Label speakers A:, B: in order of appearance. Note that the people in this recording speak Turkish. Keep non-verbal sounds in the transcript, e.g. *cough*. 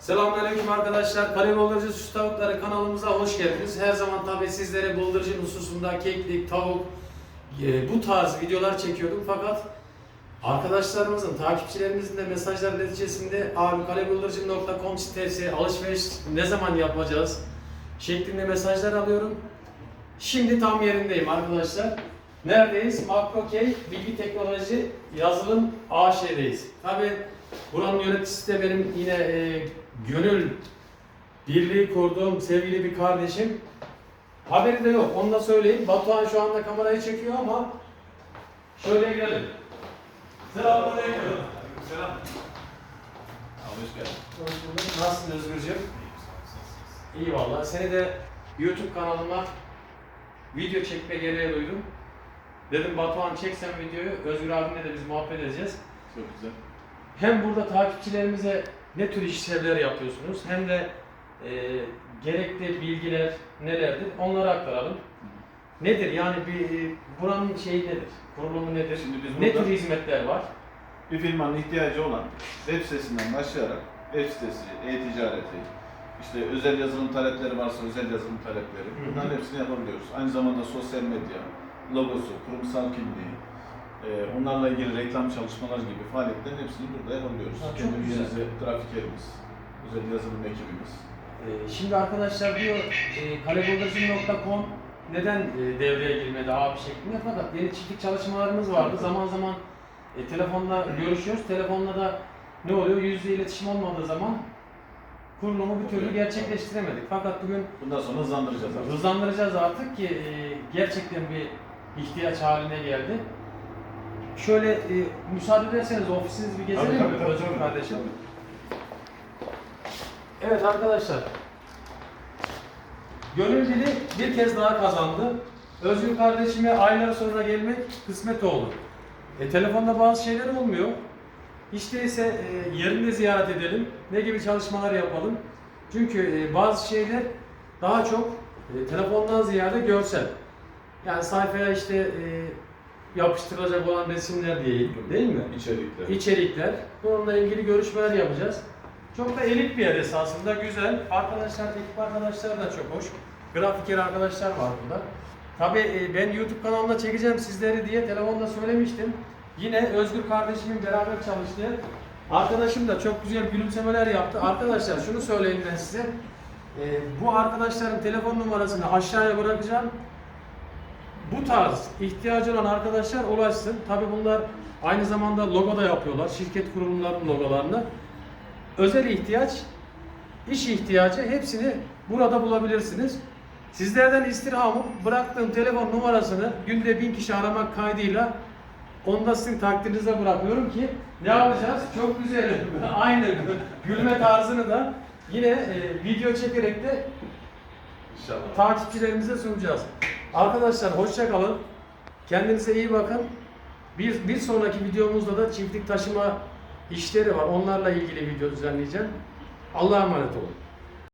A: Selamünaleyküm arkadaşlar. Kale Bıldırcı Süs Tavukları kanalımıza hoş geldiniz. Her zaman tabi sizlere bıldırcın hususunda keklik, tavuk e, bu tarz videolar çekiyordum fakat arkadaşlarımızın, takipçilerimizin de mesajlar neticesinde abi kalebıldırcın.com sitesi alışveriş ne zaman yapacağız şeklinde mesajlar alıyorum. Şimdi tam yerindeyim arkadaşlar. Neredeyiz? Makrokey Bilgi Teknoloji Yazılım AŞ'deyiz. Tabi buranın yöneticisi de benim yine e, gönül birliği kurduğum sevgili bir kardeşim. Haberi de yok. Onu da söyleyeyim. Batuhan şu anda kamerayı çekiyor ama şöyle girelim. Selamünaleyküm.
B: Selam. Abi hoş geldin.
A: Hoş bulduk. Nasılsın Özgürcüğüm? İyi valla. Seni de YouTube kanalıma video çekme gereği duydum. Dedim Batuhan çek sen videoyu. Özgür abimle de biz muhabbet edeceğiz.
B: Çok güzel.
A: Hem burada takipçilerimize ne tür işlevler yapıyorsunuz hem de e, gerekli bilgiler nelerdir onları aktaralım. Nedir yani bir e, buranın şeyi nedir? Kurulumu nedir?
B: Şimdi biz
A: ne tür hizmetler var?
B: Bir firmanın ihtiyacı olan web sitesinden başlayarak web sitesi, e-ticareti, işte özel yazılım talepleri varsa özel yazılım talepleri bunların hepsini yapabiliyoruz. Aynı zamanda sosyal medya, logosu, kurumsal kimliği, onlarla ilgili reklam çalışmalar gibi faaliyetlerin hepsini burada yapabiliyoruz.
A: Ha,
B: Kendi üyemizi, grafikerimiz, özel yazılım ekibimiz.
A: E, şimdi arkadaşlar diyor e, kalebıldırcın.com neden e, devreye girmedi abi şeklinde fakat yeni çiftlik çalışmalarımız vardı. Zaman zaman e, telefonla görüşüyoruz. Telefonla da ne oluyor? Yüz yüze iletişim olmadığı zaman kurulumu bir türlü gerçekleştiremedik. Fakat bugün
B: Bundan sonra hızlandıracağız artık.
A: Hızlandıracağız artık ki e, gerçekten bir ihtiyaç haline geldi. Şöyle e, müsaade ederseniz ofisinizi bir gezelim
B: Tabii,
A: mi
B: tabii, tabii,
A: Özgür
B: tabii.
A: kardeşim? Evet arkadaşlar. Gönül dili bir kez daha kazandı. Özgür kardeşime aylar sonra gelmek kısmet oldu. E, telefonda bazı şeyler olmuyor. Hiç değilse e, yerinde ziyaret edelim. Ne gibi çalışmalar yapalım. Çünkü e, bazı şeyler daha çok e, telefondan ziyade görsel. Yani sayfaya işte e, yapıştırılacak olan resimler değil, değil mi?
B: İçerikler.
A: İçerikler. Bununla ilgili görüşmeler yapacağız. Çok da elit bir yer esasında, güzel. Arkadaşlar, ekip arkadaşlar da çok hoş. Grafiker arkadaşlar var burada. Tabii ben YouTube kanalına çekeceğim sizleri diye telefonda söylemiştim. Yine Özgür kardeşimin beraber çalıştığı arkadaşım da çok güzel gülümsemeler yaptı. Arkadaşlar şunu söyleyeyim ben size. Ee, bu arkadaşların telefon numarasını aşağıya bırakacağım. Bu tarz ihtiyacı olan arkadaşlar ulaşsın. Tabi bunlar aynı zamanda logo da yapıyorlar. Şirket kurulumlarının logolarını. Özel ihtiyaç, iş ihtiyacı hepsini burada bulabilirsiniz. Sizlerden istirhamım bıraktığım telefon numarasını günde bin kişi aramak kaydıyla onu da sizin takdirinize bırakıyorum ki ne yapacağız? Çok güzel. *laughs* Aynı gülme tarzını da yine e, video çekerek de
B: İnşallah.
A: takipçilerimize sunacağız. Arkadaşlar hoşça kalın. Kendinize iyi bakın. Bir, bir sonraki videomuzda da çiftlik taşıma işleri var. Onlarla ilgili video düzenleyeceğim. Allah'a emanet olun.